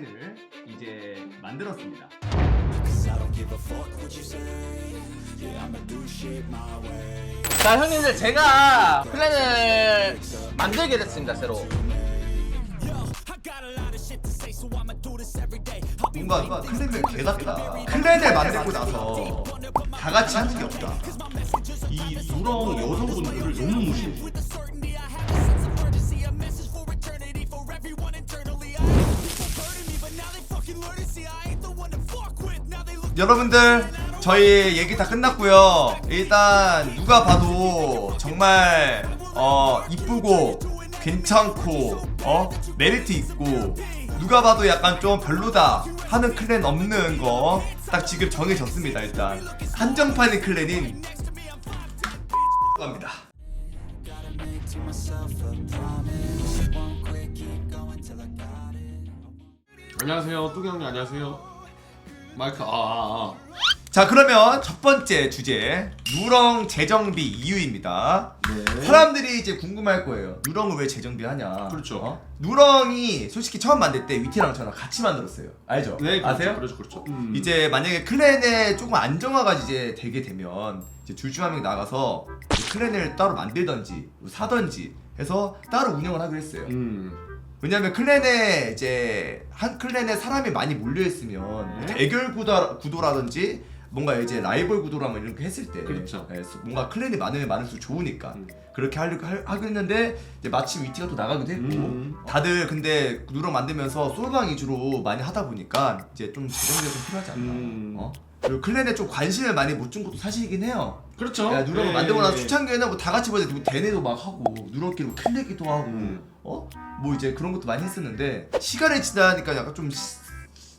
클랜을 이제 만들었습니다. 자 형님들 제가 플랜을 만들게 됐습니다 새로 뭔가 클랜을 개 같다. 클랜을 만들고 나서 다 같이 하는 게 없다. 이 누렁 여성분들을 너무 무시해. 여러분들 저희 얘기 다 끝났고요. 일단 누가 봐도 정말 어 이쁘고 괜찮고 어 메리트 있고 누가 봐도 약간 좀 별로다 하는 클랜 없는 거 딱 지금 정해졌습니다. 일단 한정판의 클랜인 갑니다. 안녕하세요, 뚜경님 안녕하세요. 마이크 아, 아, 아. 자 그러면 첫 번째 주제 누렁 재정비 이유입니다. 네. 사람들이 이제 궁금할 거예요. 누렁을 왜 재정비하냐? 그렇죠. 어? 누렁이 솔직히 처음 만들 때 위티랑 저랑 같이 만들었어요. 알죠? 네, 그렇죠, 아세요? 그렇죠, 그렇죠. 음. 이제 만약에 클랜에 조금 안정화가 이제 되게 되면 이제 둘중 한 명이 나가서 클랜을 따로 만들던지 사던지 해서 따로 운영을 하기로 했어요. 음. 왜냐면 클랜에 이제 한 클랜에 사람이 많이 몰려 있으면 네. 대결 구도, 구도라든지 뭔가 이제 라이벌 구도라면 이렇게 했을 때 그렇죠. 예, 뭔가 클랜이 많으면 많을수록 좋으니까 음. 그렇게 하려고 하- 하고 했는데 이제 마침 위티가 또 나가기도 했고 음. 다들 근데 누렁 만들면서 솔방 위주로 많이 하다 보니까 이제 좀 재정비가 좀 필요하지 않나 음. 어? 그리고 클랜에 좀 관심을 많이 못 준 것도 사실이긴 해요 그렇죠. 야, 누렁을 네. 만들고 나서 초창기에는 뭐 다 같이 보자 대내도 막 하고 누렁끼리 뭐 클리기도 하고 음. 어? 뭐 이제 그런 것도 많이 했었는데 시간이 지나니까 약간 좀 시-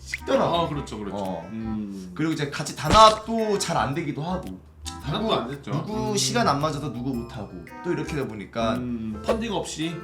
식더라고 아, 그렇죠, 그렇죠. 어. 음. 그리고 이제 같이 단합도 잘 안 되기도 하고 단합도 안 됐죠. 누구 음. 시간 안 맞아서 누구 못 하고 또 이렇게 되다 보니까 음, 펀딩 없이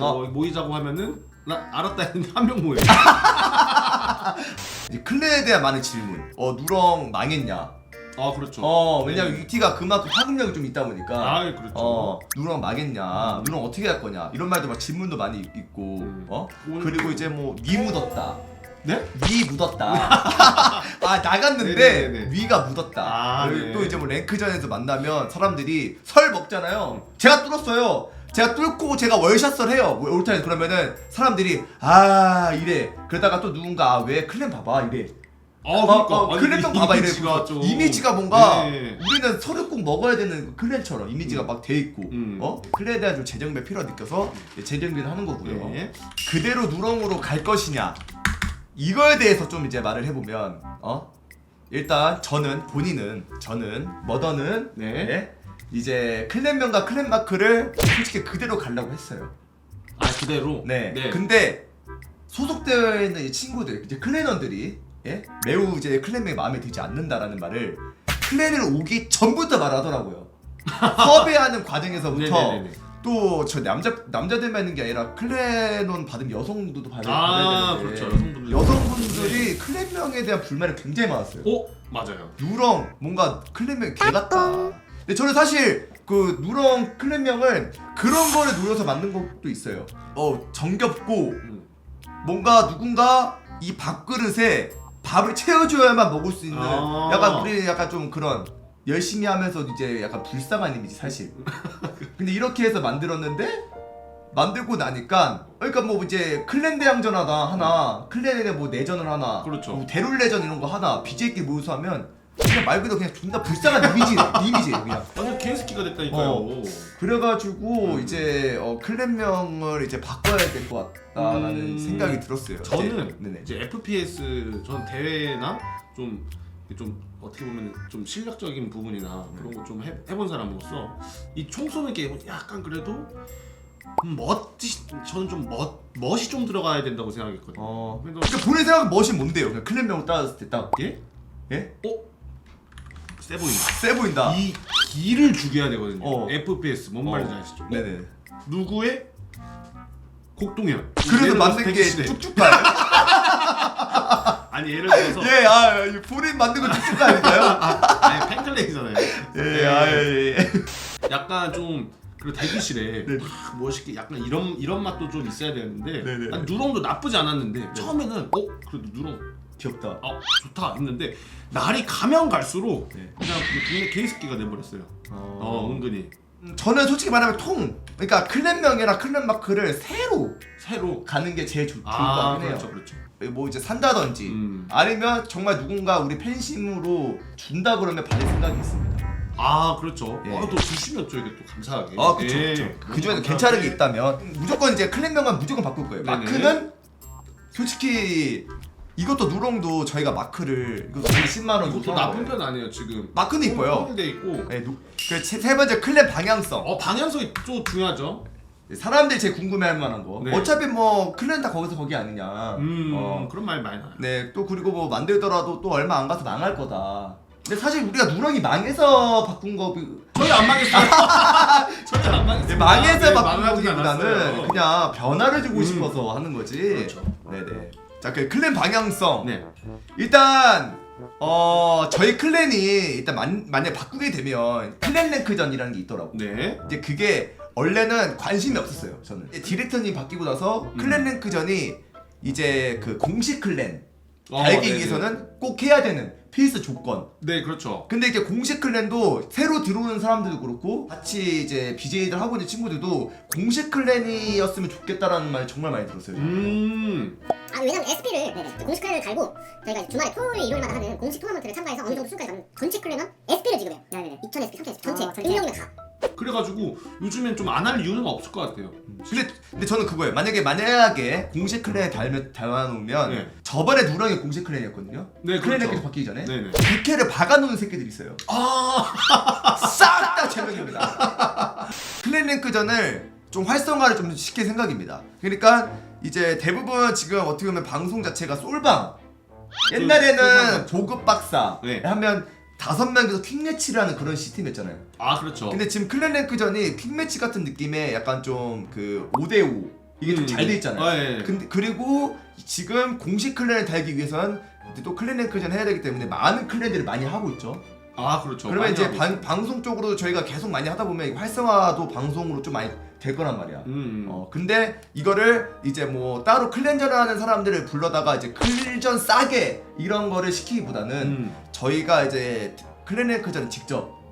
어. 어, 모이자고 하면은 나 알았다 했는데 한 명 모여. 이제 클랜에 대한 많은 질문 어 누렁 망했냐 아, 그렇죠. 어 왜냐면 네. 위티가 그만큼 파급력이 좀 있다 보니까 아, 그렇죠. 어 누렁 망했냐 누렁 어떻게 할 거냐 이런 말도 막 질문도 많이 있- 있고 음. 어 오늘- 그리고 이제 뭐 위 묻었다 네? 위 묻었다 아 나갔는데 네네네네. 위가 묻었다 아, 그리고 네. 또 이제 뭐 랭크전에서 만나면 사람들이 설 먹잖아요 제가 뚫었어요 제가 뚫고 제가 월샷을 해요. 뭐 올타임 그러면은 사람들이 아 이래. 그러다가 또 누군가 아, 왜 클랜 봐봐 이래. 아, 그러니까. 어, 어, 아니, 클랜병 봐봐 이래. 이미지가 좀 이미지가 뭔가 네. 우리는 서류 꼭 먹어야 되는 클랜처럼 이미지가 막 돼 있고 음. 어? 클랜에 대한 좀 재정비 필요 느껴서 재정비를 하는 거고요. 네. 그대로 누렁으로 갈 것이냐? 이거에 대해서 좀 이제 말을 해보면 어? 일단 저는 본인은 저는 머더는 네. 예, 이제 클랜명과 클랜 마크를 솔직히 그대로 가려고 했어요. 아, 그대로. 네. 네. 근데 소속되어 있는 이 친구들 이제 클랜원들이 예 매우 이제 클랜명이 마음에 들지 않는다라는 말을 클랜을 오기 전부터 말하더라고요. 섭외하는 과정에서부터 네네네네. 또 저 남자 남자들만 있는 게 아니라 클랜원 받은 여성들도 받아야 아, 되는데 그렇죠. 여성분들. 네. 여성분들이 클랜명에 대한 불만이 굉장히 많았어요. 오, 맞아요. 누렁 뭔가 클랜명 개 같다. 근데 저는 사실 그 누렁 클랜명을 그런 거를 노려서 만든 것도 있어요. 어 정겹고 음. 뭔가 누군가 이 밥그릇에 밥을 채워줘야만 먹을 수 있는 아. 약간 우리 약간 좀 그런 열심히 하면서 이제 약간 불쌍한 이미지 사실. 근데 이렇게 해서 만들었는데 만들고 나니까 그러니까 뭐 이제 클랜 대항전 하나 하나 클랜에 뭐 내전을 하나 그렇죠. 뭐 대룰 내전 이런 거 하나 BJ끼리 모여서 하면 그냥 말 그대로 그냥 존나 불쌍한 이미지 이미지예요 그냥. 완전 개새끼가 됐다니까요. 어. 그래가지고 음. 이제 어, 클랜명을 이제 바꿔야 될 것 같다라는 음. 생각이 들었어요. 저는 이제, 네네. 이제 FPS 전 대회나 좀, 좀 어떻게 보면 좀 실력적인 부분이나 그런 거 좀 해본 사람으로서 이 총 쏘는 게임은 약간 그래도 음, 멋지 저는 좀 멋, 멋이 좀 들어가야 된다고 생각했거든요. 어. 그래서 그러니까 본인 생각은 멋이 뭔데요? 그냥 클랜명을 따졌을 때 딱. 예? 예? 어? 세 보인다. 세 보인다. 이 기를 죽여야 되거든요. 어. FPS 뭔 말인지 어. 아시죠? 네네. 누구의 곡동현. 예를 만든 게 백시대. 쭉쭉 가요? 아니 예를 들어서 예, 아, 이 본인 만든 거 쭉쭉가 아닐까요? 아니 팬클레이잖아요. 예, 아, 예, 예. 약간 좀 그리고 대기실에 네. 막 멋있게 약간 이런 이런 맛도 좀 있어야 되는데 네, 네. 난 누렁도 나쁘지 않았는데 처음에는 어 그래도 누렁 귀엽다. 아 좋다 했는데 날이 가면 갈수록 네. 그냥 그 동네 개이스키가 돼버렸어요. 어 은근히 음, 저는 솔직히 말하면 통, 그러니까 클랜명이나 클랜 마크를 새로 새로 가는 게 제일 좋, 좋을 것 아 같긴 해요. 그렇죠 그렇죠. 뭐 이제 산다든지 음. 아니면 정말 누군가 우리 팬심으로 준다 그러면 받을 생각이 있습니다. 아 그렇죠. 예. 아, 또 주시면 또 이게 또 감사하게. 아 그쵸 예. 그쵸 그 감사하게. 괜찮은 게 있다면 무조건 이제 클랜명은 무조건 바꿀 거예요 네네. 마크는 솔직히 이것도 누렁도 저희가 마크를 이것도 10만 원 이것도 나쁜 편 아니에요 지금. 마크는 이뻐요 돼 있고. 네, 누, 그세 번째 클랜 방향성 어 방향성이 또 중요하죠. 사람들이 제일 궁금해할 만한 거 네. 어차피 뭐 클랜 다 거기서 거기 아니냐 음 어. 그런 말 많이 나요. 네, 또 그리고 뭐 만들더라도 또 얼마 안 가서 망할 거다. 근데 사실 우리가 누렁이 망해서 바꾼 거, 그- 저희 안 망했어요. 저희 안 망했어요. 네, 망해서 네, 바꾼 거기보다는. 그냥 변화를 주고 음. 싶어서 하는 거지. 그렇죠. 네네. 자, 그 클랜 방향성. 네. 일단 어 저희 클랜이 일단 만, 만약 바꾸게 되면 클랜 랭크전이라는 게 있더라고. 네. 이제 그게 원래는 관심이 없었어요. 저는 디렉터님 바뀌고 나서 음. 클랜 랭크전이 이제 그 공식 클랜 어, 달기 네네. 위해서는 꼭 해야 되는 필수 조건. 네 그렇죠. 근데 이제 공식 클랜도 새로 들어오는 사람들도 그렇고 같이 이제 BJ들 하고 있는 친구들도 공식 클랜이었으면 좋겠다라는 말 정말 많이 들었어요. 음. 아 왜냐면 SP를 공식 클랜을 달고 저희가 주말에 토요일 일요일마다 하는 공식 토너먼트를 참가해서 어느 정도 수까지 가면 전체 클랜은 SP를 지급해요. 네네. 2000 SP, 3000 SP 전체 어, 전체. 1명이면 다. 그래가지고 요즘엔 좀 안 할 이유는 없을 것 같아요. 근데 근데 저는 그거예요. 만약에 만약에 공식 클랜에 달면 달아놓으면 네. 저번에 누렁이 공식 클랜이었거든요. 네, 클랜에서 그렇죠. 바뀌기 전에 네네. 부캐를 박아놓은 새끼들이 있어요. 아. 싹 다 제명입니다. 클랜 랭크전을 좀 활성화를 좀 시킬 생각입니다. 그러니까 이제 대부분 지금 어떻게 보면 방송 자체가 솔방. 옛날에는 보급 박사 네. 하면 다섯 명이서 퀵매치라는 그런 시스템이었잖아요. 아 그렇죠. 근데 지금 클랜 랭크전이 퀵매치 같은 느낌의 약간 좀 그 5대5 이게 좀 음. 잘 돼 있잖아요. 아, 예. 근데 그리고 지금 공식 클랜을 달기 위해서는 또 클랜 랭크전 해야 되기 때문에 많은 클랜들을 많이 하고 있죠. 아 그렇죠. 그러면 많이 이제 하고 방, 있어요. 방송 쪽으로 저희가 계속 많이 하다 보면 이 활성화도 방송으로 좀 많이 될 거란 말이야. 음. 어 근데 이거를 이제 뭐 따로 클랜전을 하는 사람들을 불러다가 이제 클전 싸게 이런 거를 시키기보다는 음. 저희가 이제 클랜 랭크전 직접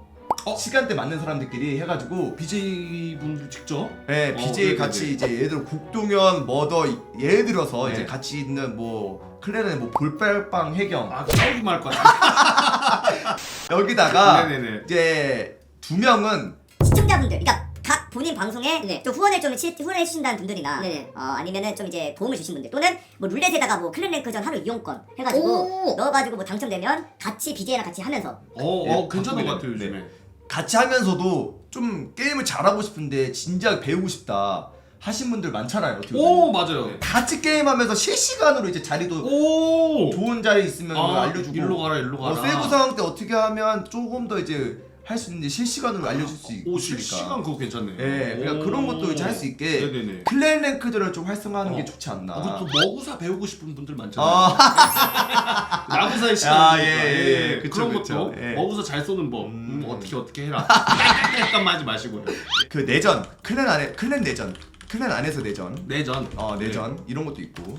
어? 시간대 맞는 사람들끼리 해가지고 BJ 분들 직접. 네, 어, BJ 네네네. 같이 이제 예를 들어 곡동현 머더 예를 들어서 네. 이제 같이 있는 뭐 클랜의 뭐 볼빨빵 해경 아 싸우기만 할 것 같아. 여기다가 네네네. 이제 두 명은 시청자분들, 그러니까 각 본인 방송에 좀 후원을 좀 시, 후원해 주신다는 분들이나 네네. 어, 아니면은 좀 이제 도움을 주신 분들 또는 뭐 룰렛에다가 뭐 클랜랭크전 하루 이용권 해가지고 오. 넣어가지고 뭐 당첨되면 같이 BJ랑 같이 하면서 어, 네, 어 괜찮은 것 같아요 돼. 요즘에. 같이 하면서도 좀 게임을 잘하고 싶은데 진지하게 배우고 싶다 하신 분들 많잖아요. 어떻게 보면. 오 맞아요. 같이 게임하면서 실시간으로 이제 자리도 오. 좋은 자리 있으면 아, 알려주고 일로 가라 일로 어, 가라. 세부 상황 때 어떻게 하면 조금 더 이제 할 수 있는지 실시간으로 알려줄 수 있으니까. 오 실시간 그거 괜찮네요. 예, 그러니까 오. 그런 것도 이제 할 수 있게 네네네. 클랜 랭크들을 좀 활성화하는 어. 게 좋지 않나. 아, 또 머구사 배우고 싶은 분들 많잖아요. 아, 나구사의 시간. 아, 예, 예, 예. 그쵸, 그런 그쵸. 것도 예. 머구사 잘 쏘는 법. 음, 음. 어떻게 어떻게 해라. 약간 하지 마시고요. 그 내전 클랜 안에 클랜 내전 클랜 안에서 내전 내전. 어 내전 이런 것도 있고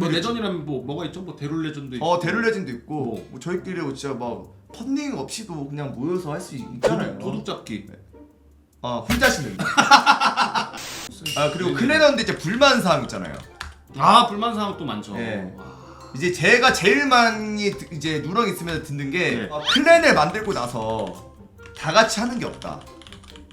뭐 내전이라면 뭐 뭐가 있죠? 뭐 대룰 레전도 있고. 어 대룰 레전도 있고 뭐. 뭐 저희끼리 진짜 막 펀딩 없이도 그냥 모여서 할 수 있잖아요. 도둑, 도둑 잡기. 어 혼자 하시는. 아 그리고 네네. 클랜하는데 이제 불만 사항 있잖아요. 아 불만 사항 또 많죠. 예. 와. 이제 제가 제일 많이 듣- 이제 누렁 있으면서 듣는 게 네. 어, 클랜을 만들고 나서 다 같이 하는 게 없다.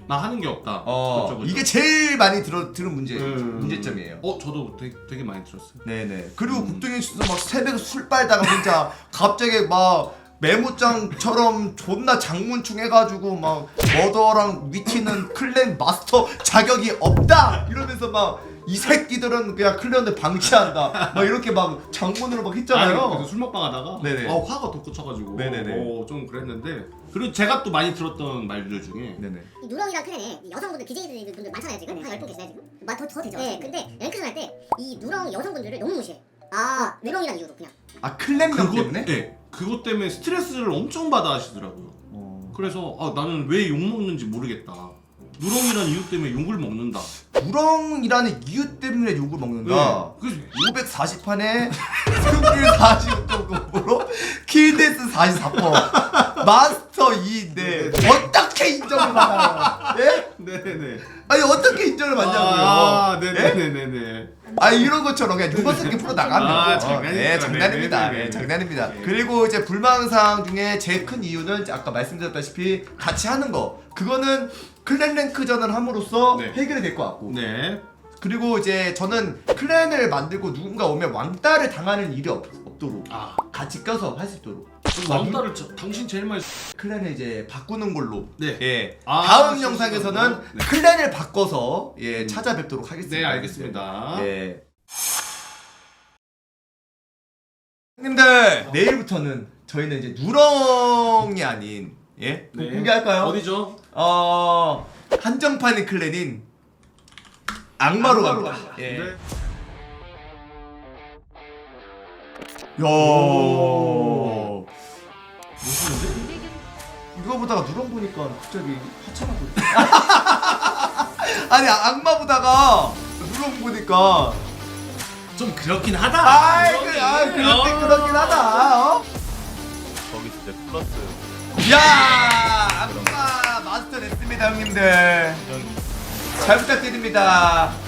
나 하는 게 없다. 어 그렇죠, 그렇죠. 이게 제일 많이 들어 들은 문제 음. 문제점이에요. 어 저도 되게, 되게 많이 들었어요. 네네. 그리고 국동현 씨도 막 새벽에 술 빨다가 혼자 갑자기 막 메모장처럼 존나 장문충 해가지고 막 머더랑 위티는 클랜 마스터 자격이 없다 이러면서 막 이 새끼들은 그냥 클랜을 방치한다 막 이렇게 막 장문으로 막 했잖아요. 그래서 술 먹방 하다가 네네. 어, 화가 돋구쳐가지고 네네네. 어, 좀 그랬는데 그리고 제가 또 많이 들었던 말들 중에 네네. 이 누렁이랑 클랜에 이 여성분들 BJ들 분들 많잖아요 지금 한 10분 계시나요 지금? 더, 더 되죠 네 근데 랭크전 할 때 이 누렁 여성분들을 너무 무시해 아 누렁이란 이유로 그냥 아 클랜명 그것 때문에? 네, 그것 때문에 스트레스를 엄청 받아 하시더라고요. 어. 그래서 아, 나는 왜 욕 먹는지 모르겠다. 누렁이란 이유 때문에 욕을 먹는다. 누렁이라는 이유 때문에 욕을 먹는다. 네. 540판에 승률 45.9% 킬데스 44% 마스터 2인데 어떻게 인정을 받아요? 예? 네네네. 아니 어떻게 인정을 받냐고요? 아, 예? 네네네네네. 아 이런 것처럼 그냥 유머스럽게 풀어 나가면 아, 장난이죠. 네, 장난입니다. 네, 네, 네, 네. 장난입니다. 네. 그리고 이제 불망상 중에 제일 큰 이유는 아까 말씀드렸다시피 같이 하는 거. 그거는 클랜 랭크전을 함으로써 네. 해결이 될 것 같고. 네. 그리고 이제 저는 클랜을 만들고 누군가 오면 왕따를 당하는 일이 없, 없도록 아, 같이 껴서 할 수 있도록 왕따를 저- 당신 제일 많이. 클랜을 이제 바꾸는 걸로 네. 예 아, 다음 실시간으로? 영상에서는 네. 클랜을 바꿔서 예 음. 찾아뵙도록 하겠습니다. 네, 알겠습니다. 예. 형님들 내일부터는 저희는 이제 누렁이 아닌 예 네. 공개할까요? 어디죠? 어 한정판의 클랜인 악마로 갑니다. 예. 네. 야. 멋있는데? 이거 보다가 누렁 보니까 갑자기 하찮아 보여. 아니 악마 보다가 누렁 보니까 좀 그렇긴 하다. 아이 그, 아 그렇긴 그렇긴 하다. 어? 거기 진짜 플러스 야 냈습니다 형님들. 잘 부탁드립니다.